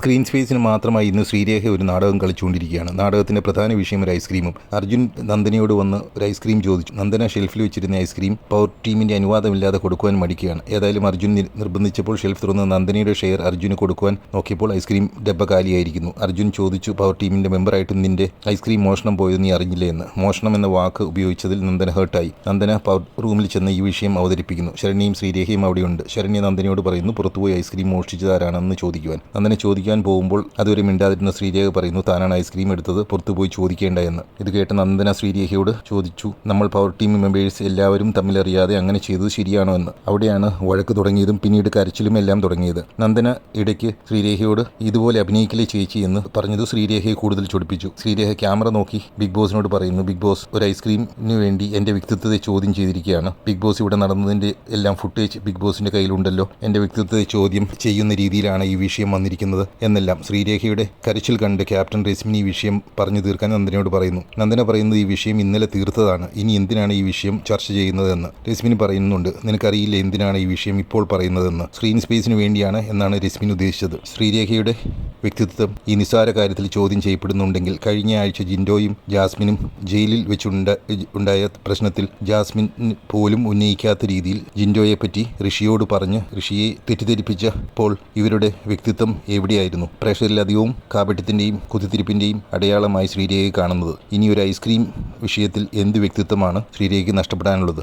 Screen സ്പേസിന് മാത്രമായി ഇന്ന് ശ്രീരേഖ ഒരു നാടകം കളിച്ചുകൊണ്ടിരിക്കുകയാണ്. നാടകത്തിന്റെ പ്രധാന വിഷയം ഒരു ഐസ്ക്രീമും. അർജുൻ നന്ദനയോട് വന്ന് ഒരു ഐസ്ക്രീം ചോദിച്ചു. നന്ദന ഷെൽഫിൽ വെച്ചിരുന്ന ഐസ്ക്രീം പവർ ടീമിന്റെ അനുവാദമില്ലാതെ കൊടുക്കുവാൻ മടിക്കുകയാണ്. ഏതായാലും അർജുൻ നിർബന്ധിച്ചപ്പോൾ ഷെൽഫ് തുറന്ന് നന്ദനയുടെ ഷെയർ അർജുന് കൊടുക്കുവാൻ നോക്കിയപ്പോൾ ഐസ്ക്രീം ഡബ്ബ കാലിയായിരിക്കുന്നു. അർജുൻ ചോദിച്ചു പവർ ടീമിന്റെ മെമ്പറായിട്ടും നിന്റെ ഐസ്ക്രീം മോഷണം പോയത് നീ അറിഞ്ഞില്ലേ? എന്ന്. മോഷണം എന്ന വാക്ക് ഉപയോഗിച്ചതിൽ നന്ദന ഹേർട്ടായി നന്ദന പവർ റൂമിൽ ചെന്ന് ഈ വിഷയം അവതരിപ്പിക്കുന്നു. ശരണ്യയും ശ്രീരേഖയും അവിടെയുണ്ട്. ശരണ്യ നന്ദനയോട് പറയുന്നു പുറത്തുപോയി ഐസ്ക്രീം മോഷ്ടിച്ചതാരാണെന്ന് ചോദിക്കുവാൻ. നന്ദന ചോദിക്കാൻ പോകുമ്പോൾ അതുവരെ മിണ്ടാതിരുന്ന ശ്രീരേഖ പറയുന്നു താനാണ് ഐസ്ക്രീം എടുത്തത് പുറത്തു പോയി ചോദിക്കേണ്ട എന്ന്. ഇത് കേട്ട നന്ദന ശ്രീരേഖയോട് ചോദിച്ചു നമ്മൾ പവർ ടീം മെമ്പേഴ്സ് എല്ലാവരും തമ്മിലറിയാതെ അങ്ങനെ ചെയ്തത് ശരിയാണോ എന്ന്? അവിടെയാണ് വഴക്ക് തുടങ്ങിയതും പിന്നീട് കരച്ചിലും എല്ലാം തുടങ്ങിയത്. നന്ദന ഇടയ്ക്ക് ശ്രീരേഖയോട് ഇതുപോലെ അഭിനയിക്കലേ ചേച്ചി? എന്ന് പറഞ്ഞത് ശ്രീരേഖയെ കൂടുതൽ ചൊടിപ്പിച്ചു. ശ്രീരേഖ ക്യാമറ നോക്കി ബിഗ് ബോസിനോട് പറയുന്നു ബിഗ് ബോസ് ഒരു ഐസ്ക്രീമിന് വേണ്ടി എന്റെ വ്യക്തിത്വത്തെ ചോദ്യം ചെയ്തിരിക്കുകയാണ്. ബിഗ് ബോസ് ഇവിടെ നടന്നതിന്റെ എല്ലാം ഫുട്ടേജ് ബിഗ് ബോസിന്റെ കയ്യിലുണ്ടല്ലോ. എന്റെ വ്യക്തിത്വത്തെ ചോദ്യം ചെയ്യുന്ന രീതിയിലാണ് ഈ വിഷയം വന്നിരിക്കുന്നത്. എന്നെല്ലാം ശ്രീരേഖയുടെ കരച്ചിൽ കണ്ട് ക്യാപ്റ്റൻ രശ്മിനി ഈ വിഷയം പറഞ്ഞു തീർക്കാൻ നന്ദനയോട് പറയുന്നു. നന്ദന പറയുന്നത് ഈ വിഷയം ഇന്നലെ തീർത്തതാണ്. ഇനി എന്തിനാണ് ഈ വിഷയം ചർച്ച ചെയ്യുന്നതെന്ന് രശ്മിനി പറയുന്നുണ്ട്. നിനക്കറിയില്ല എന്തിനാണ് ഈ വിഷയം ഇപ്പോൾ പറയുന്നതെന്ന്? സ്ക്രീൻ സ്പേസിന് വേണ്ടിയാണ് എന്നാണ് രശ്മിനി ഉദ്ദേശിച്ചത്. ശ്രീരേഖയുടെ വ്യക്തിത്വം ഈ നിസ്സാര കാര്യത്തിൽ ചോദ്യം ചെയ്യപ്പെടുന്നുണ്ടെങ്കിൽ കഴിഞ്ഞ ആഴ്ച ജിൻഡോയും ജാസ്മിനും ജയിലിൽ വെച്ചുണ്ട ഉണ്ടായ പ്രശ്നത്തിൽ ജാസ്മിൻ പോലും ഉന്നയിക്കാത്ത രീതിയിൽ ജിൻഡോയെ പറ്റി ഋഷിയോട് പറഞ്ഞ് ഋഷിയെ തെറ്റിദ്ധരിപ്പിച്ചപ്പോൾ ഇവരുടെ വ്യക്തിത്വം എവിടെയായിരുന്നു? പ്രേക്ഷകരിലധികവും കാപട്യത്തിന്റെയും കുതിത്തിരിപ്പിന്റെയും അടയാളമായി ശ്രീരേഖയെ കാണുന്നത്. ഇനി ഒരു ഐസ്ക്രീം വിഷയത്തിൽ എന്ത് വ്യക്തിത്വമാണ് ശ്രീരേഖയ്ക്ക് നഷ്ടപ്പെടാനുള്ളത്?